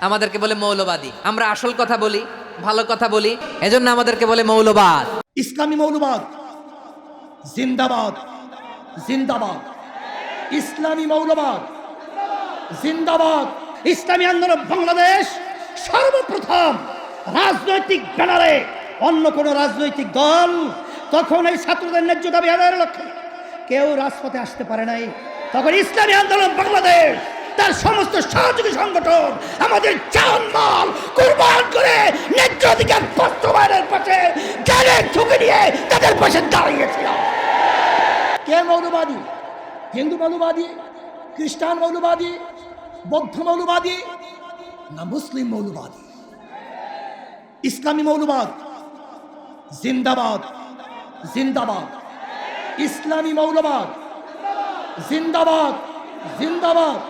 আমাদেরকে বলে মৌলবাদী। আমরা আসল কথা বলি, ভালো কথা বলি, এজন্য আমাদেরকে বলে মৌলবাদ। ইসলামী মৌলবাদ। জিন্দাবাদ। জিন্দাবাদ। ইসলামী মৌলবাদ। জিন্দাবাদ। ইসলামী আন্দোলন বাংলাদেশ সর্বপ্রথম রাজনৈতিক ব্যানারে অন্য কোন রাজনৈতিক দল তখন এই ছাত্রদের ন্যায্য দাবি আদায়ের লক্ষ্যে কেউ রাজপথে আসতে পারে নাই। তখন ইসলামী আন্দোলন বাংলাদেশ তার সমস্ত সহযোগী সংগঠন আমাদের জানমাল কুরবান করে ন্যায্য অধিকার বাস্তবায়নের পাশে গাড়ি ঝুঁকে নিয়ে তাদের পাশে দাঁড়িয়েছিল। কে মৌলবাদী? হিন্দু মৌলবাদী? খ্রিস্টান মৌলবাদী? বৌদ্ধ মৌলবাদী? না মুসলিম মৌলবাদী? ইসলামী মৌলবাদ? জিন্দাবাদ। জিন্দাবাদ। ইসলামী মৌলবাদ? জিন্দাবাদ। জিন্দাবাদ।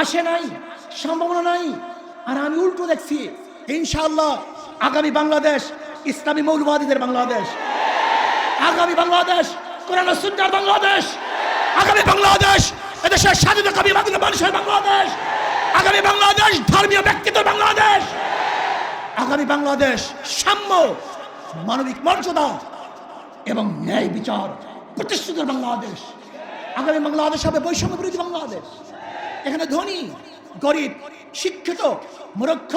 আসে নাই, সম্ভাবনা নাই। আর আমি উল্টো দেখছি, ইনশাআল্লাহ আগামী বাংলাদেশ, ইসলামী মৌলবাদীদের বাংলাদেশ, আগামী বাংলাদেশ, কোরআন ও সুন্নাহর বাংলাদেশ, আগামী বাংলাদেশ, এদেশের স্বাধীনতা কবি মানুষের বাংলাদেশ, আগামী বাংলাদেশ, ধর্মীয় ব্যক্তিত্ব বাংলাদেশ, আগামী বাংলাদেশ, সাম্য, মানবিক মর্যাদা এবং ন্যায় বিচার প্রতিষ্ঠিত বাংলাদেশ, আগামী বাংলাদেশ হবে বৈষম্য বিরোধী বাংলাদেশ। এখানে ধনী, গরিব, শিক্ষিত, মূর্খ,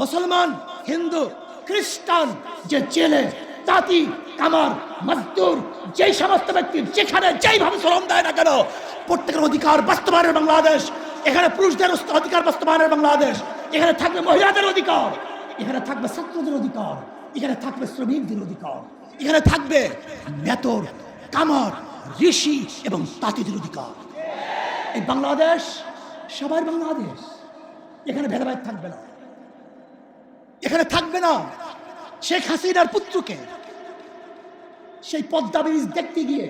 মুসলমান, হিন্দু, খ্রিস্টান, যে জেলে, তাঁতি, কামার, মজদুর, যেই সমস্ত ব্যক্তি যেখানে যেইভাবে শ্রম দেয় না কেন, প্রত্যেকের অধিকার বাস্তবায়নের বাংলাদেশ, এখানে পুরুষদের অধিকার বাস্তবায়নের বাংলাদেশ, এখানে থাকবে মহিলাদের অধিকার, এখানে থাকবে ছাত্রদের অধিকার, এখানে থাকবে শ্রমিকদের অধিকার, এখানে থাকবে মেতর কামার, ঋষি এবং তাঁতিদের অধিকার। এই বাংলাদেশ সবার বাংলাদেশ। এখানে ভেদাভেদ থাকবে না। এখানে থাকবে না শেখ হাসিনার পুত্রকে। সেই পদ্মা ব্রিজ দেখতে গিয়ে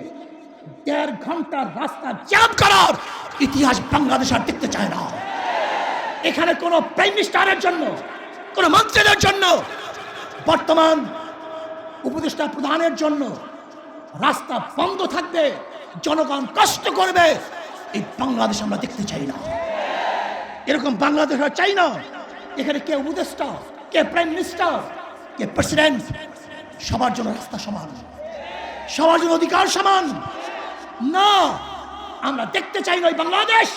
দেড় ঘণ্টার রাস্তা জ্যাম করার ইতিহাস বাংলাদেশ আর দেখতে চায় না। এখানে কোনো প্রাইম মিনিস্টারের জন্য, কোনো মন্ত্রীদের জন্য, বর্তমান উপদেষ্টা প্রধানের জন্য রাস্তা বন্ধ থাকবে, জনগণ কষ্ট করবে, এই বাংলাদেশ আমরা দেখতে চাই না। এরকম বাংলাদেশ চাই না। এখানে কে উপদেষ্টা, কে প্রাইম মিনিস্টার কে প্রেসিডেন্ট সবার জন্য রাস্তা সমান। সবার জন্য অধিকার সমান। না, আমরা দেখতে চাই না ওই বাংলাদেশ,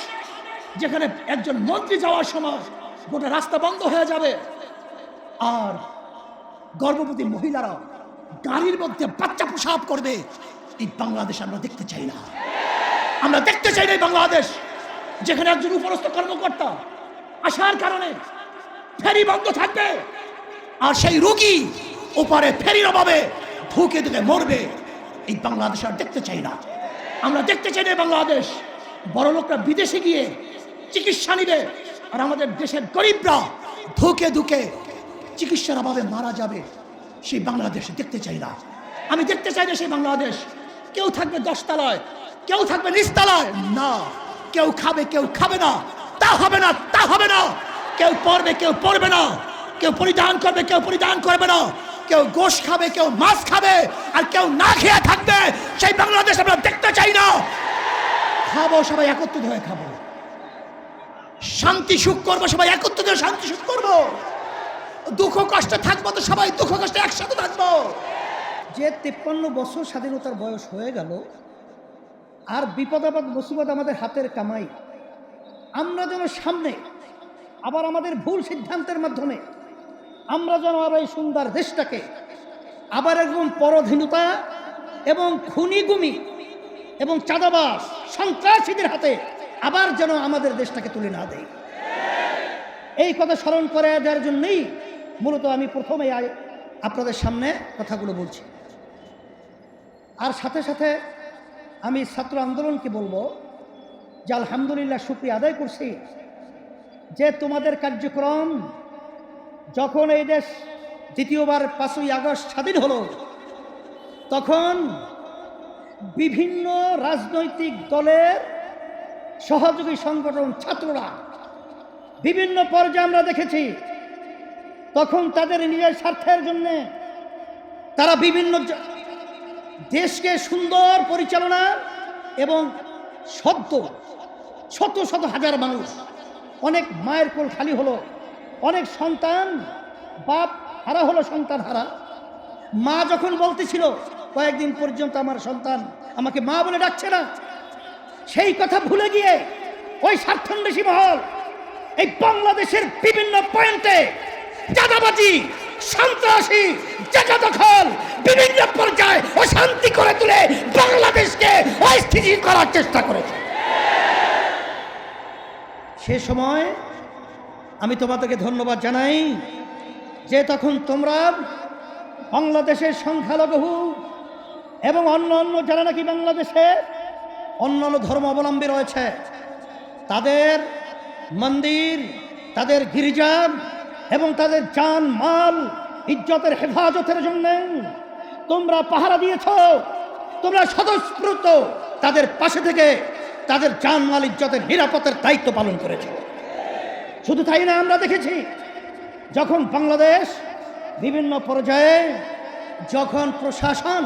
যেখানে একজন মন্ত্রী যাওয়ার সময় গোটা রাস্তা বন্ধ হয়ে যাবে। আর গর্ভবতী মহিলারা গাড়ির মধ্যে বাচ্চা প্রসাব করবে, এই বাংলাদেশ আমরা দেখতে চাই না। আমরা দেখতে চাই না বাংলাদেশ। যেখানে একজন উপরস্থ কর্মকর্তা, আসার কারণে ফেরি বন্ধ থাকবে, আর সেই রোগী ওপারে ফেরির অভাবে ঢুকে দিতে মরবে। এই বাংলাদেশ আর দেখতে চাই না। আমরা দেখতে চাই না বাংলাদেশ। বড় লোকরা বিদেশে গিয়ে চিকিৎসা নিবে, আর আমাদের দেশের গরিবরা ধুকে ধুকে চিকিৎসার অভাবে মারা যাবে। সেই বাংলাদেশ দেখতে চাই না। আমি দেখতে চাই না সেই বাংলাদেশ। কেউ থাকবে দশতলায়, কেউ থাকবে নিচতলায়, না। কেউ খাবে কেউ খাবে না। তা হবে না, তা হবে না। কেউ পড়বে কেউ পড়বে না। কেউ পরিধান করবে, কেউ পরিধান করবে না। কেউ গোশ খাবে, কেউ মাছ খাবে, আর কেউ না খেয়ে থাকবে, সেই বাংলাদেশ আমরা দেখতে চাই না। খাব, সবাই একত্রিত হয়ে খাব। শান্তি সুখ করব, সবাই একত্রিত হয়ে শান্তি সুখ করব। দুঃখ কষ্ট থাকব তো সবাই দুঃখ কষ্ট একসাথে থাকব। যে তেপ্পান্ন বছর স্বাধীনতার বয়স হয়ে গেল আর বিপদ আপদ মুসিবত আমাদের হাতের কামাই। আমরা যেন সামনে, আবার আমাদের ভুল সিদ্ধান্তের মাধ্যমে, আমরা যেন আবার এই সুন্দর দেশটাকে আবার একদম পরধীনতা এবং খুনিগুমি এবং চাঁদাবাস সন্ত্রাসীদের হাতে আবার যেন আমাদের দেশটাকে তুলে না দেয়। এই কথা স্মরণ করে দেওয়ার জন্যই মূলত আমি প্রথমে আপনাদের সামনে কথাগুলো বলছি। আর সাথে সাথে আমি ছাত্র আন্দোলনকে বলব, যে আলহামদুলিল্লাহ শুক্রিয়া আদায় করছি, যে তোমাদের কার্যক্রম যখন এই দেশ দ্বিতীয়বার পাঁচই আগস্ট স্বাধীন হলো, তখন বিভিন্ন রাজনৈতিক দলের সহযোগী সংগঠন, ছাত্ররা বিভিন্ন পর্যায়ে আমরা দেখেছি, তখন তাদের নিজের স্বার্থের জন্যে তারা বিভিন্ন দেশকে সুন্দর পরিচালনা এবং সদ্য শত শত হাজার মানুষ, অনেক মায়ের কোল খালি হলো, অনেক সন্তান, বাপ হারা হলো সন্তান হারা। মা যখন বলতেছিল, কয়েকদিন পর্যন্ত আমার সন্তান আমাকে মা বলে ডাকছে না। সেই কথা ভুলে গিয়ে ওই স্বার্থন্বেষী মহল, এই বাংলাদেশের বিভিন্ন পয়েন্টে চাঁদাবাজি সন্ত্রাসী জায়গা দখল বিভিন্ন পর্যায়ে অশান্তি করে তুলে বাংলাদেশকে অস্থিতি করার চেষ্টা করেছে। সে সময় আমি তোমাদেরকে ধন্যবাদ জানাই যে তখন তোমরা বাংলাদেশের সংখ্যালঘু এবং অন্য অন্য যারা নাকি বাংলাদেশে অন্য অন্য ধর্ম অবলম্বী রয়েছে, তাদের মন্দির, তাদের গির্জা এবং তাদের জান, মাল, ইজ্জতের হেফাজতের জন্য তোমরা পাহারা দিয়েছ। তোমরা স্বতঃস্ফূর্ত তাদের পাশে থেকে তাদের জান, মাল, ইজ্জতের নিরাপত্তার দায়িত্ব পালন করেছ। শুধু তাই না আমরা দেখেছি যখন বাংলাদেশ বিভিন্ন পর্যায়ে যখন প্রশাসন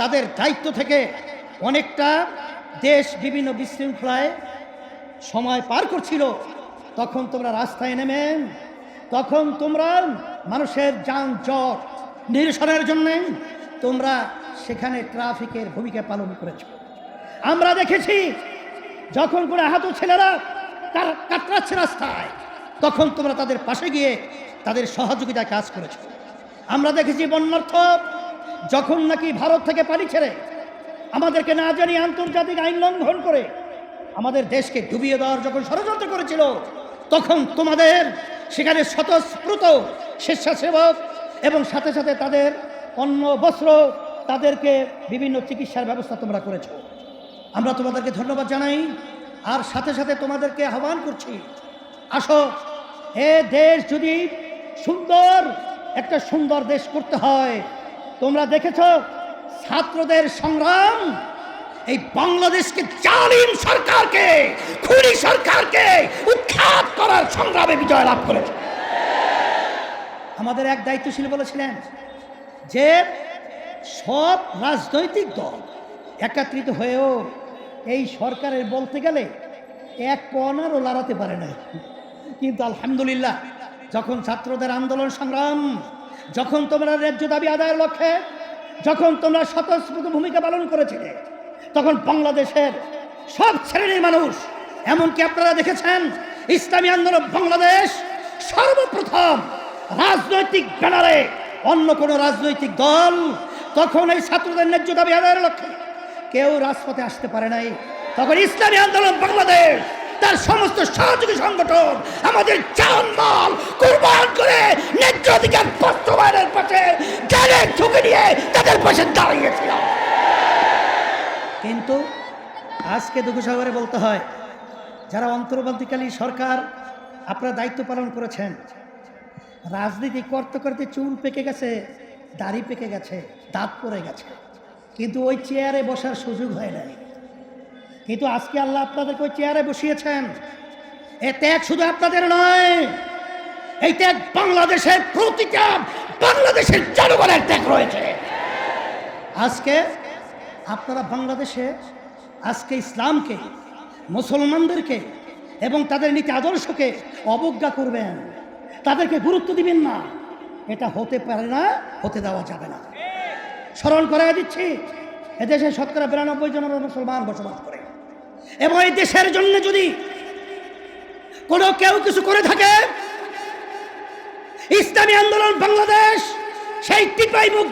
তাদের দায়িত্ব থেকে অনেকটা দেশ বিভিন্ন বিশৃঙ্খলায় সময় পার করছিল, তখন তোমরা রাস্তায় নেমে তখন তোমরা মানুষের যান যানজট নিরসনের জন্যে তোমরা সেখানে ট্রাফিকের ভূমিকা পালন করেছ। আমরা দেখেছি, যখন কোনো আহত ছেলেরা তার কাটরাচ্ছে রাস্তায়, তখন তোমরা তাদের পাশে গিয়ে তাদের সহযোগিতায় কাজ করেছ। আমরা দেখেছি বন্যার্থ, যখন নাকি ভারত থেকে পানি ছেড়ে আমাদেরকে না জানি আন্তর্জাতিক আইন লঙ্ঘন করে আমাদের দেশকে ডুবিয়ে দেওয়ার যখন ষড়যন্ত্র করেছিল, তখন তোমাদের সেখানে স্বতঃস্ফূর্ত স্বেচ্ছাসেবক এবং সাথে সাথে তাদের অন্ন বস্ত্র, তাদেরকে বিভিন্ন চিকিৎসার ব্যবস্থা তোমরা করেছ। আমরা তোমাদেরকে ধন্যবাদ জানাই। আর সাথে সাথে তোমাদেরকে আহ্বান করছি, আসো এ দেশ যদি সুন্দর, একটা সুন্দর দেশ করতে হয়। তোমরা দেখেছ, ছাত্রদের সংগ্রাম এই বাংলাদেশকে জালিম সরকারকে, খুনি সরকারকে উৎখাত করার সংগ্রামে বিজয় লাভ করেছে। আমাদের এক দায়িত্বশীল বলেছিলেন যে সব রাজনৈতিক দল একত্রিত হয়েও এই সরকারের বলতে গেলে এক পনারও লড়াতে পারে না। কিন্তু আলহামদুলিল্লাহ, যখন ছাত্রদের আন্দোলন সংগ্রাম, যখন তোমরা ন্যায্য দাবি আদায়ের লক্ষ্যে, যখন তোমরা স্বতঃস্ফূর্ত ভূমিকা পালন করেছিলে তখন বাংলাদেশের সব শ্রেণির মানুষ, এমনকি আপনারা দেখেছেন, ইসলামী আন্দোলন বাংলাদেশ সর্বপ্রথম রাজনৈতিক ব্যানারে অন্য কোনো রাজনৈতিক দল তখন এই ছাত্রদের ন্যায্য দাবি আদায়ের লক্ষ্যে কেউ রাজপথে আসতে পারে নাই। তখন ইসলামী আন্দোলন বাংলাদেশ, তার সমস্ত সহযোগী সংগঠন আমাদের জানমাল কুরবান করে ন্যায্য অধিকার বাস্তবায়নের পাশে ঝুঁকে নিয়ে তাদের পাশে দাঁড়িয়েছিল। কিন্তু আজকে দুঃখ সাগরে বলতে হয়, যারা অন্তর্বর্তীকালীন সরকার আপনারা দায়িত্ব পালন করেছেন, রাজনীতি করতে করতে চুল পেকে গেছে, দাড়ি পেকে গেছে, দাঁত পড়ে গেছে, কিন্তু ওই চেয়ারে বসার সুযোগ হয় নাই। কিন্তু আজকে আল্লাহ আপনাদেরকে ওই চেয়ারে বসিয়েছেন, এ ত্যাগ শুধু আপনাদের নয়, এই ত্যাগ বাংলাদেশের প্রতিটা বাংলাদেশের জনগণের ত্যাগ রয়েছে। আজকে আপনারা বাংলাদেশে আজকে ইসলামকে, মুসলমানদেরকে এবং তাদের নীতি আদর্শকে অবজ্ঞা করবেন। তাদেরকে গুরুত্ব দিবেন না। এটা হতে পারে না, হতে দেওয়া যাবে না। স্মরণ করাই দিচ্ছি, এদেশে শতকরা বিরানব্বই জন মুসলমান বসবাস করে। এবং এই দেশের জন্য যদি কোনো কেউ কিছু করে থাকে, ইসলামী আন্দোলন বাংলাদেশ, সেই টিপাই মুখ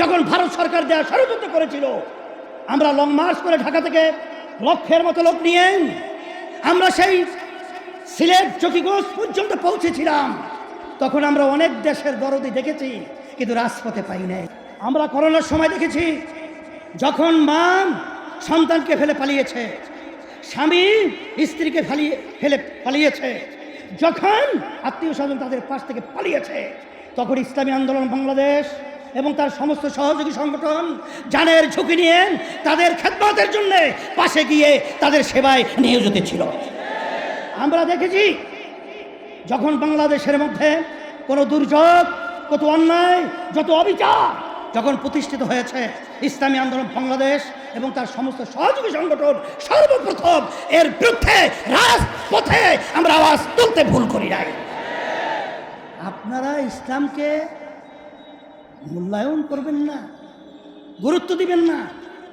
যখন ভারত সরকার দেওয়া ষড়যন্ত্র করেছিল, আমরা লং মার্চ করে ঢাকা থেকে লক্ষের মতো লোক নিয়ে আমরা সেই সিলেট চকিগঞ্জ পর্যন্ত পৌঁছেছিলাম। তখন আমরা অনেক দেশের দরদি দেখেছি, কিন্তু রাজপথে পাই নাই। আমরা করোনার সময় দেখেছি, যখন মা সন্তানকে ফেলে পালিয়েছে, স্বামী স্ত্রীকে ফালিয়ে, ফেলে পালিয়েছে, যখন আত্মীয় স্বজন তাদের পাশ থেকে পালিয়েছে, তখন ইসলামী আন্দোলন বাংলাদেশ এবং তার সমস্ত সহযোগী সংগঠন জানের ঝুঁকি নিয়ে তাদের খেদমতের জন্য পাশে গিয়ে তাদের সেবায় নিয়োজিত ছিল। আমরা দেখেছি, যখন বাংলাদেশের মধ্যে কোনো দুর্যোগ, কত অন্যায়, যত অবিচার যখন প্রতিষ্ঠিত হয়েছে, ইসলামী আন্দোলন বাংলাদেশ এবং তার সমস্ত সহযোগী সংগঠন সর্বপ্রথম এর বিরুদ্ধে রাজপথে আমরা আওয়াজ তুলতে ভুল করি নাই। আপনারা ইসলামকে মূল্যায়ন করবেন না, গুরুত্ব দিবেন না,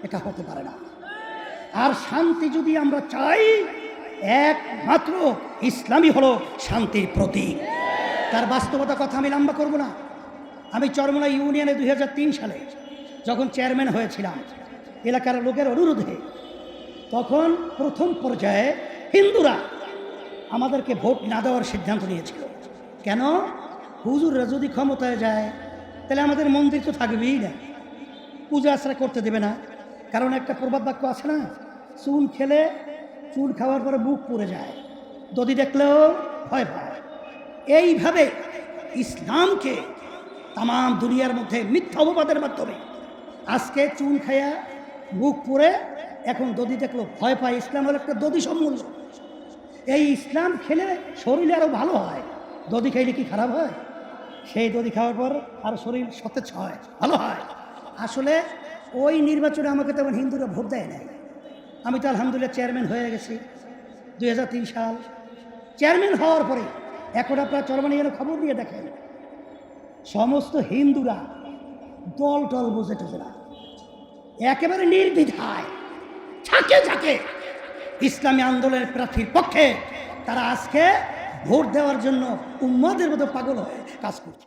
এটা হতে পারে না। আর শান্তি যদি আমরা চাই, একমাত্র ইসলামই হলো শান্তির প্রতীক। তার বাস্তবতা কথা আমি লম্বা করব না। আমি চরমলা ইউনিয়নে দুই হাজার তিন সালে যখন চেয়ারম্যান হয়েছিলাম, এলাকার লোকের অনুরোধে, তখন প্রথম পর্যায়ে হিন্দুরা আমাদেরকে ভোট না দেওয়ার সিদ্ধান্ত নিয়েছিল। কেন? হুজুররা যদি ক্ষমতায় যায় তাহলে আমাদের মন্দির তো থাকবেই না। পূজা আশ্রা করতে দেবে না। কারণ একটা প্রবাদ বাক্য আছে না, চুন খেলে চুন খাওয়ার পরে বুক পুড়ে যায়। দদি দেখলেও ভয় পায়। এইভাবে ইসলামকে তাম দুনিয়ার মধ্যে মিথ্যা অপবাদের মাধ্যমে আজকে চুন খাইয়া বুক পুড়ে, এখন দদি দেখল ভয় পায়। ইসলাম হলো একটা দদি সম্মূল্য এই ইসলাম খেলে শরীরে আরও ভালো হয়। দদি খাইলে কি খারাপ হয়? সেই দধি খাওয়ার পর আর শরীর সতেজ হয়, ভালো হয়। আসলে ওই নির্বাচনে আমাকে তেমন হিন্দুরা ভোট দেয় নাই। আমি তো আলহামদুলিল্লাহ চেয়ারম্যান হয়ে গেছি দুই হাজার তিন সাল। চেয়ারম্যান হওয়ার পরে এখন আপনার চরমানি যেন খবর দিয়ে দেখেন, সমস্ত হিন্দুরা দল টল বুঝে টুঝে না। একেবারে নির্দ্বিধায়, ঝাঁকে ঝাঁকে ইসলামী আন্দোলনের প্রার্থীর পক্ষে তারা আজকে ভোট দেওয়ার জন্য উম্মাদের মতো পাগল হয়ে কাজ করছে